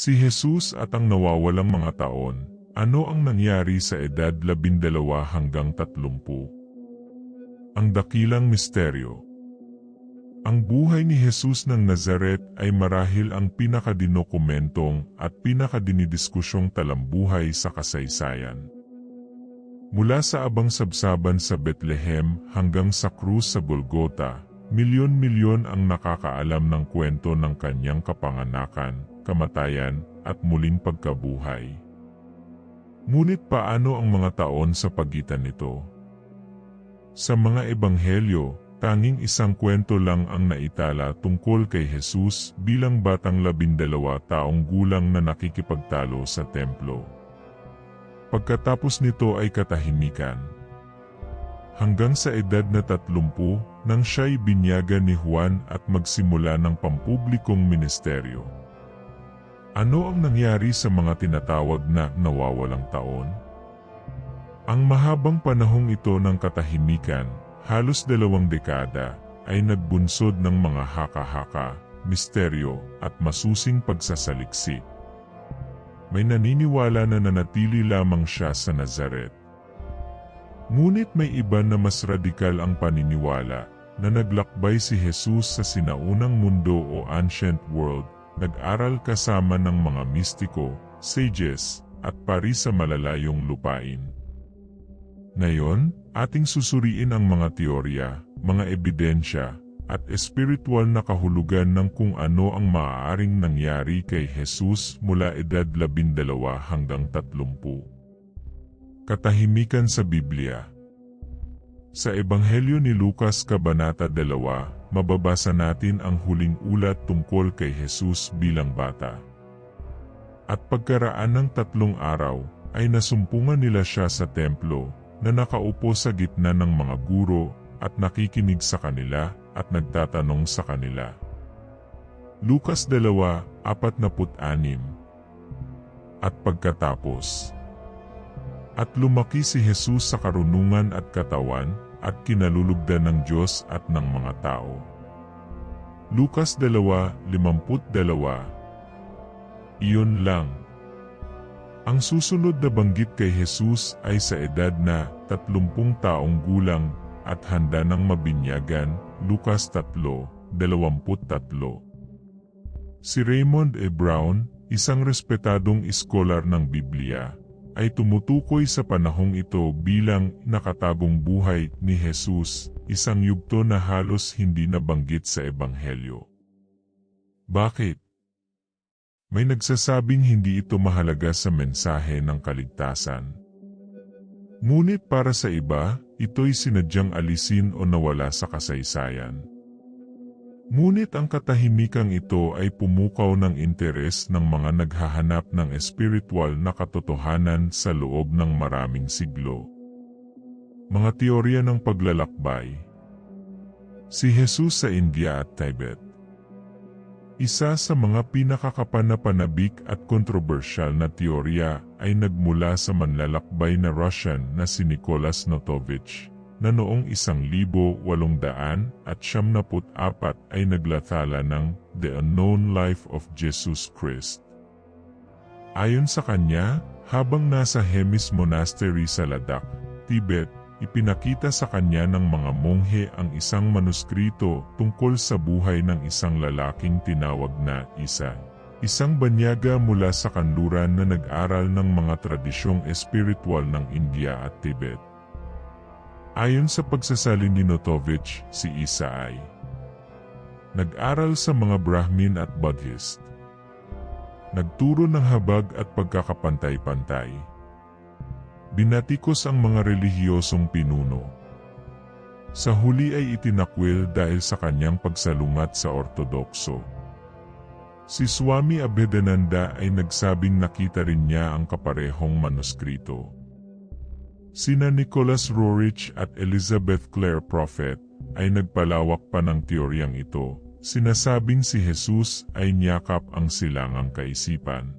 Si Jesus at ang nawawalang mga taon, ano ang nangyari sa edad labindalawa hanggang tatlumpu? Ang dakilang misteryo. Ang buhay ni Jesus ng Nazaret ay marahil ang pinakadinokumentong at pinakadinidiskusyong talambuhay sa kasaysayan. Mula sa abang sabsaban sa Bethlehem hanggang sa krus sa Golgota, milyon-milyon ang nakakaalam ng kwento ng kanyang kapanganakan, kamatayan, at muling pagkabuhay. Ngunit paano ang mga taon sa pagitan nito? Sa mga ebanghelyo, Tanging isang kwento lang ang naitala tungkol kay Jesus bilang batang labindalawa taong gulang na nakikipagtalo sa templo. Pagkatapos nito ay katahimikan. Hanggang sa edad na tatlumpu, nang siya'y binyagan ni Juan at magsimula ng pampublikong ministeryo. Ano ang nangyari sa mga tinatawag na nawawalang taon? Ang mahabang panahong ito ng katahimikan halos dalawang dekada, ay nagbunsod ng mga haka-haka, misteryo, at masusing pagsasaliksik. May naniniwala na nanatili lamang siya sa Nazaret. Ngunit may iba na mas radikal ang paniniwala na naglakbay si Jesus sa sinaunang mundo o ancient world, nag-aral kasama ng mga mistiko, sages, at pari sa malalayong lupain. Ngayon, ating susuriin ang mga teorya, mga ebidensya, at espiritual na kahulugan ng kung ano ang maaaring nangyari kay Jesus mula edad labindalawa hanggang tatlumpu. Katahimikan sa Biblia Sa Ebanghelyo ni Lucas Kabanata 2, mababasa natin ang huling ulat tungkol kay Jesus bilang bata. At pagkaraan ng tatlong araw, ay nasumpungan nila siya sa templo, na nakaupo sa gitna ng mga guro at nakikinig sa kanila at nagtatanong sa kanila. Lukas 2:46 At pagkatapos At lumaki si Jesus sa karunungan at katawan at kinalulugdan ng Diyos at ng mga tao. Lukas 2:52 Iyon lang ang susunod na banggit kay Jesus ay sa edad na 30 taong gulang at handa ng mabinyagan, Lucas 3:23. Si Raymond E. Brown, isang respetadong iskolar ng Biblia, ay tumutukoy sa panahong ito bilang nakatagong buhay ni Jesus, isang yugto na halos hindi nabanggit sa Ebanghelyo. Bakit? May nagsasabing hindi ito mahalaga sa mensahe ng kaligtasan. Ngunit para sa iba, ito'y sinadyang alisin o nawala sa kasaysayan. Ngunit ang katahimikang ito ay pumukaw ng interes ng mga naghahanap ng espiritual na katotohanan sa loob ng maraming siglo. Mga teorya ng paglalakbay. Si Jesus sa India at Tibet. Isa sa mga pinakakapanapanabik at kontrobersyal na teorya ay nagmula sa manlalakbay na Russian na si Nicholas Notovich na noong 1800 at 74 ay naglathala ng The Unknown Life of Jesus Christ. Ayon sa kanya, habang nasa Hemis Monastery sa Ladakh, Tibet, Ipinakita sa kanya ng mga monghe ang isang manuskrito tungkol sa buhay ng isang lalaking tinawag na Isa. Isang banyaga mula sa kanluran na nag-aral ng mga tradisyong espiritual ng India at Tibet. Ayon sa pagsasalin ni Notovich, si Isa ay nag-aral sa mga Brahmin at Buddhist. Nagturo ng habag at pagkakapantay-pantay Binatikos ang mga relihiyosong pinuno. Sa huli ay itinakwil dahil sa kanyang pagsalungat sa Ortodokso. Si Swami Abhedananda ay nagsabing nakita rin niya ang kaparehong manuskrito. Sina Nicholas Roerich at Elizabeth Clare Prophet ay nagpalawak pa ng teoryang ito. Sinasabing si Jesus ay niyakap ang silangang kaisipan.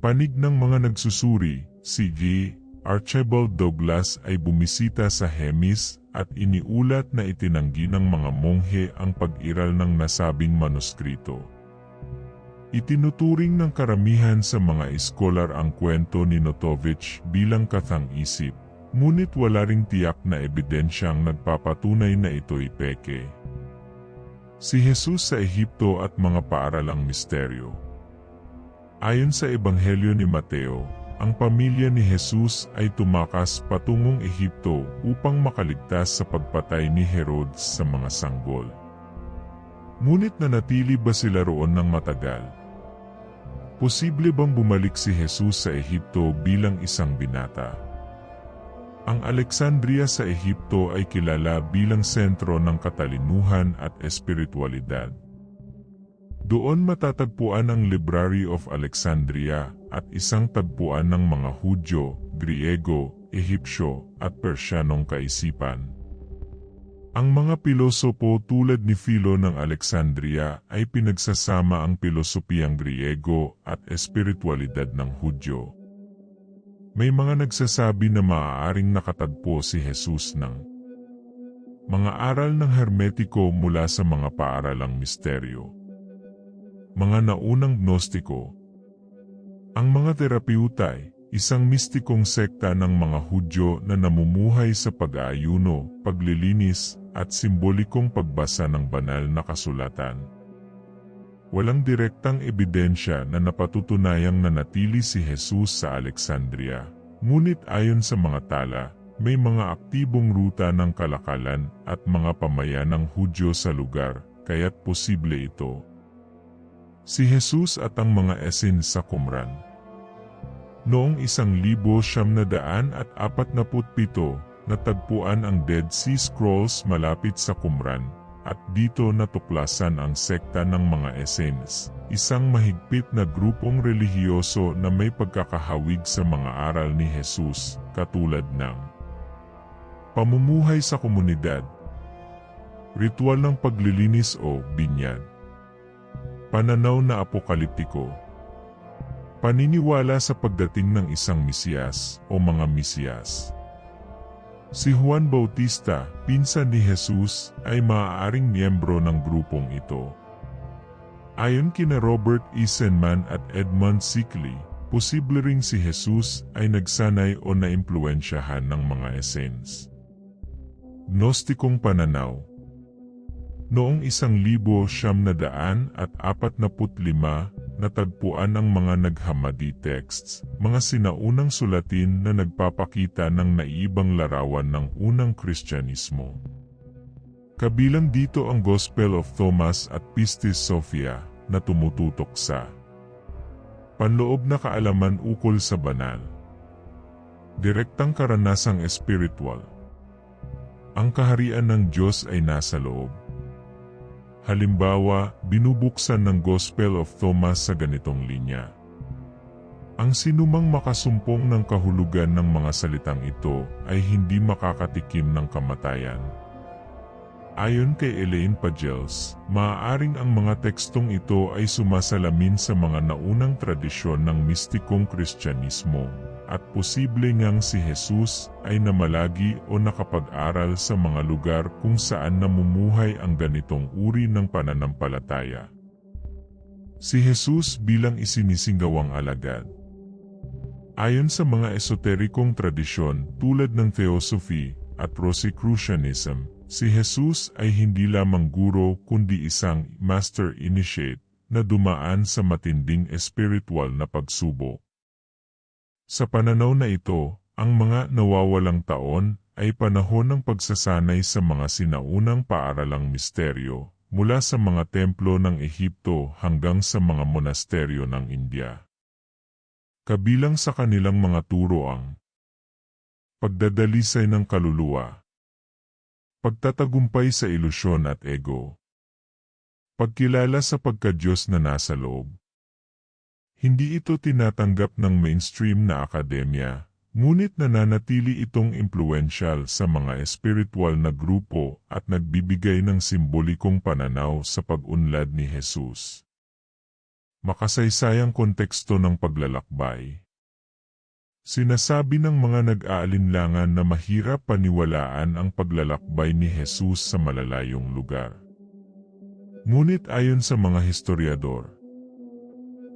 Panig ng mga nagsusuri, Si G. Archibald Douglas ay bumisita sa Hemis at iniulat na itinanggi ng mga monghe ang pag-iral ng nasabing manuskrito. Itinuturing ng karamihan sa mga eskolar ang kwento ni Notovich bilang kathang-isip, ngunit wala ring tiyak na ebidensyang nagpapatunay na ito'y peke. Si Jesus sa Ehipto at mga paaralang misteryo Ayon sa Ebanghelyo ni Mateo, ang pamilya ni Jesus ay tumakas patungong Ehipto upang makaligtas sa pagpatay ni Herodes sa mga sanggol. Ngunit nanatili ba sila roon ng matagal? Posible bang bumalik si Jesus sa Ehipto bilang isang binata? Ang Alexandria sa Ehipto ay kilala bilang sentro ng katalinuhan at espiritualidad. Doon matatagpuan ang Library of Alexandria at isang tagpuan ng mga Hudyo, Griego, Ehipsyo at Persyanong kaisipan. Ang mga pilosopo tulad ni Philo ng Alexandria ay pinagsasama ang pilosopiyang Griego at espiritualidad ng Hudyo. May mga nagsasabi na maaaring nakatagpo si Jesus ng mga aral ng hermetiko mula sa mga paaralang misteryo. Mga naunang gnostiko Ang mga terapeutay isang mistikong sekta ng mga Hudyo na namumuhay sa pag-aayuno, paglilinis, at simbolikong pagbasa ng banal na kasulatan. Walang direktang ebidensya na napatutunayang nanatili si Jesus sa Alexandria, ngunit ayon sa mga tala, may mga aktibong ruta ng kalakalan at mga pamayanang Hudyo sa lugar, kaya't posible ito. Si Jesus at ang mga esin sa Qumran Noong isang libo siyam na daan at apat na putpito, natagpuan ang Dead Sea Scrolls malapit sa Qumran, at dito natuklasan ang sekta ng mga Essenes, isang mahigpit na grupong relihiyoso na may pagkakahawig sa mga aral ni Jesus, katulad ng pamumuhay sa komunidad, ritual ng paglilinis o binyag, pananaw na apokaliptiko, Paniniwala sa pagdating ng isang Mesiyas o mga Mesiyas. Si Juan Bautista, pinsan ni Jesus, ay maaaring miyembro ng grupong ito. Ayon kina Robert Eisenman at Edmund Sickley, posible ring si Jesus ay nagsanay o naimpluensyahan ng mga Essenes. Gnostikong pananaw Noong isang libo siyam na daan at apat na lima, natagpuan ang mga naghamadi texts, mga sinaunang sulatin na nagpapakita ng naibang larawan ng unang Kristyanismo. Kabilang dito ang Gospel of Thomas at Pistis Sophia na tumututok sa panloob na kaalaman ukol sa banal. Direktang karanasang espiritual. Ang kaharian ng Diyos ay nasa loob Halimbawa, binubuksan ng Gospel of Thomas sa ganitong linya. Ang sinumang makasumpong ng kahulugan ng mga salitang ito ay hindi makakatikim ng kamatayan. Ayon kay Elaine Pagels, maaaring ang mga tekstong ito ay sumasalamin sa mga naunang tradisyon ng mistikong Kristyanismo at posible ngang si Jesus ay namalagi o nakapag-aral sa mga lugar kung saan namumuhay ang ganitong uri ng pananampalataya. Si Jesus bilang isinisinggawang alagad. Ayon sa mga esoterikong tradisyon tulad ng Theosophy at Rosicrucianism, si Jesus ay hindi lamang guro kundi isang master initiate na dumaan sa matinding espiritual na pagsubok. Sa pananaw na ito, ang mga nawawalang taon ay panahon ng pagsasanay sa mga sinaunang paaralang misteryo mula sa mga templo ng Ehipto hanggang sa mga monasteryo ng India. Kabilang sa kanilang mga turo ang pagdadalisay ng kaluluwa, pagtatagumpay sa ilusyon at ego, pagkilala sa pagkadyos na nasa loob, hindi ito tinatanggap ng mainstream na akademya, ngunit nananatili itong impluensyal sa mga espiritual na grupo at nagbibigay ng simbolikong pananaw sa pag-unlad ni Jesus. Makasaysayang konteksto ng paglalakbay Sinasabi ng mga nag-aalinlangan na mahirap paniwalaan ang paglalakbay ni Jesus sa malalayong lugar. Ngunit ayon sa mga historiador,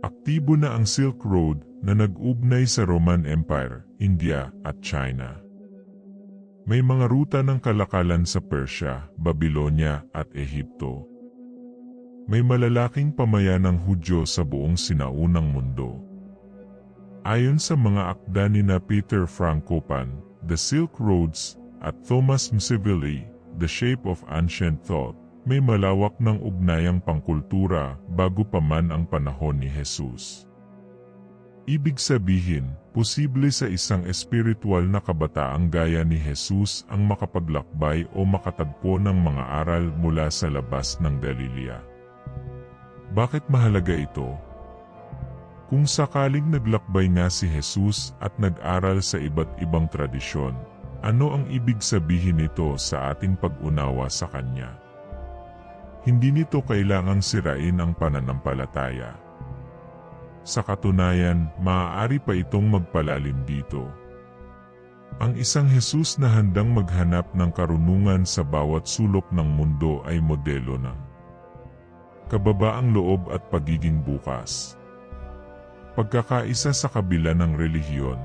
Aktibo na ang Silk Road na nag-ugnay sa Roman Empire, India at China. May mga ruta ng kalakalan sa Persia, Babylonia at Ehipto. May malalaking pamayanang Hudyo sa buong sinaunang mundo. Ayon sa mga akda ni na Peter Frankopan, The Silk Roads at Thomas Msivili, The Shape of Ancient Thought, may malawak ng ugnayang pangkultura bago pa man ang panahon ni Jesus. Ibig sabihin, posible sa isang espiritual na kabataang gaya ni Jesus ang makapaglakbay o makatagpo ng mga aral mula sa labas ng Galilea. Bakit mahalaga ito? Kung sakaling naglakbay nga si Jesus at nag-aral sa iba't ibang tradisyon, ano ang ibig sabihin nito sa ating pag-unawa sa Kanya? Hindi nito kailangang sirain ang pananampalataya. Sa katunayan, maaari pa itong magpalalim dito. Ang isang Jesus na handang maghanap ng karunungan sa bawat sulok ng mundo ay modelo ng kababaang loob at pagiging bukas. Pagkakaisa sa kabila ng relihiyon.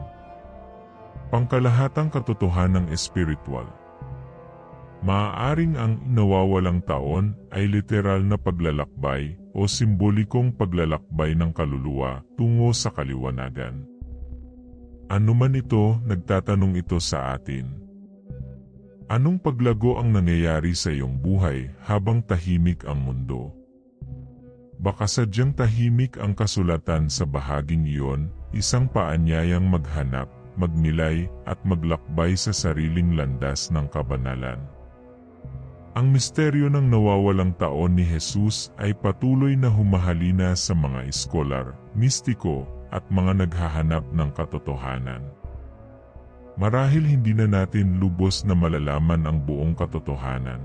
Pangkalahatang katotohanang espiritual. Maaaring ang nawawalang taon ay literal na paglalakbay o simbolikong paglalakbay ng kaluluwa tungo sa kaliwanagan. Ano man ito, nagtatanong ito sa atin. Anong paglago ang nangyayari sa iyong buhay habang tahimik ang mundo? Baka sadyang tahimik ang kasulatan sa bahaging iyon, isang paanyayang maghanap, magnilay at maglakbay sa sariling landas ng kabanalan. Ang misteryo ng nawawalang taon ni Jesus ay patuloy na humahalina sa mga eskolar, mistiko, at mga naghahanap ng katotohanan. Marahil hindi na natin lubos na malalaman ang buong katotohanan.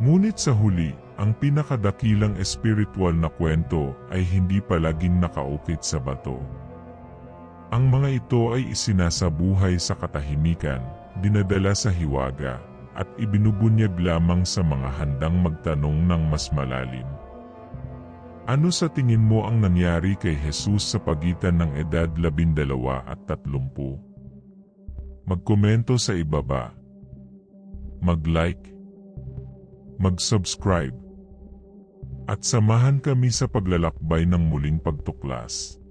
Ngunit sa huli, ang pinakadakilang espiritual na kwento ay hindi palaging nakaukit sa bato. Ang mga ito ay isinasabuhay sa katahimikan, dinadala sa hiwaga, at ibinubunyag lamang sa mga handang magtanong ng mas malalim. Ano sa tingin mo ang nangyari kay Jesus sa pagitan ng edad labindalawa at tatlumpu? Magkomento sa ibaba. Mag-like. Mag-subscribe. At samahan kami sa paglalakbay ng muling pagtuklas.